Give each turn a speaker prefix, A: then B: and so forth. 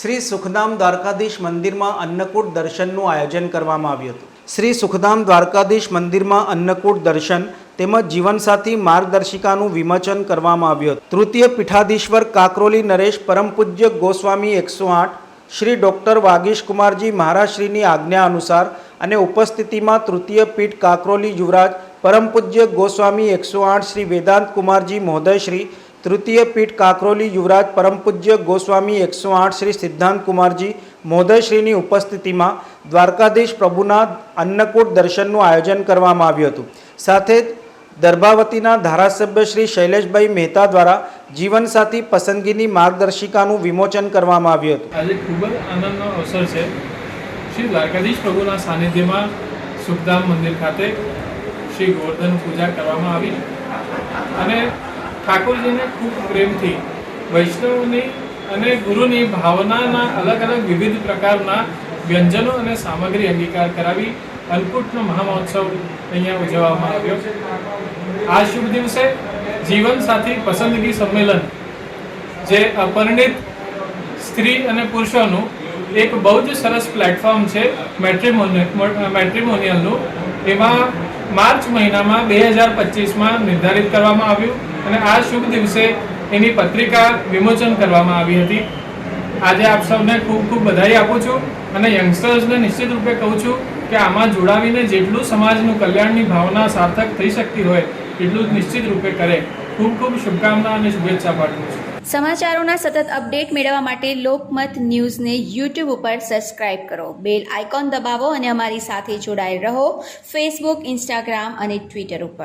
A: શ્રી સુખધામ દ્વારકાધીશ મંદિરમાં અન્નકૂટ દર્શનનું આયોજન કરવામાં આવ્યું હતું. શ્રી સુખધામ દ્વારકાધીશ મંદિરમાં અન્નકૂટ દર્શન તેમજ જીવનસાથી માર્ગદર્શિકાનું વિમોચન કરવામાં આવ્યું હતું. તૃતીય પીઠાધીશ્વર કાકરોલી નરેશ પરમ પૂજ્ય ગોસ્વામી એકસો આઠ, શ્રી ડૉક્ટર વાગીશ કુમારજી મહારાજશ્રીની આજ્ઞા અનુસાર અને ઉપસ્થિતિમાં તૃતીય પીઠ કાકરોલી યુવરાજ પરમ પૂજ્ય ગોસ્વામી એકસો આઠ, શ્રી વેદાંત કુમારજી મહોદય શ્રી તૃતીય પીઠ કાકરોલી યુવરાજ પરમ પૂજ્ય ગોસ્વામી એકસો આઠ શ્રી સિદ્ધાંત કુમારજી મોદયશ્રીની ઉપસ્થિતિમાં દ્વારકાધીશ પ્રભુના અન્નકૂટ દર્શનનું આયોજન કરવામાં આવ્યું હતું. સાથે દર્ભાવતીના ધારાસભ્ય શ્રી શૈલેષભાઈ મહેતા દ્વારા જીવનસાથી પસંદગીની માર્ગદર્શિકાનું વિમોચન કરવામાં આવ્યું હતું.
B: આજે ખૂબ જ આનંદનો અવસર છે. શ્રી દ્વારકાધીશ પ્રભુના સાનિધ્યમાં સુખધામ મંદિર ખાતે શ્રી ગોવર્ધન પૂજા કરવામાં આવી. અને ઠાકોરજીને ખૂબ પ્રેમથી, વૈષ્ણવની અને ગુરુની ભાવનાના અલગ અલગ વિવિધ પ્રકારના વ્યંજનો અને સામગ્રી અંગીકાર કરાવી અન્નકૂટનો મહામહોત્સવ અહીંયા ઉજવવામાં આવ્યો. આ શુભ દિવસે જીવનસાથી પસંદગી સંમેલન, જે અપરિણિત સ્ત્રી અને પુરુષોનું એક બહુ જ સરસ પ્લેટફોર્મ છે મેટ્રિમોનિયલનું એમાં માર્ચ મહિનામાં બે હજાર પચીસમાં નિર્ધારિત કરવામાં આવ્યું. અને આ શુભ દિવસે એની પત્રિકા વિમોચન કરવામાં આવી હતી. આજે આપ સૌને ખૂબ ખૂબ બધાઈ આપું છું અને યંગસ્ટર્સને નિશ્ચિત રૂપે કહું છું કે આમાં જોડાવીને જેટલું સમાજનું કલ્યાણની ભાવના સાર્થક થઈ શકતી હોય, એટલું જ નિશ્ચિત રૂપે કરે. ખૂબ ખૂબ શુભકામના અને શુભેચ્છા પાઠવું છું.
C: સમાચારોના સતત અપડેટ મેળવવા માટે લોકમત ન્યૂઝને યુટ્યુબ ઉપર સબસ્ક્રાઇબ કરો. બેલ આઇકોન દબાવો અને અમારી સાથે જોડાયેલ રહો. ફેસબુક, ઇન્સ્ટાગ્રામ અને ટ્વિટર ઉપર.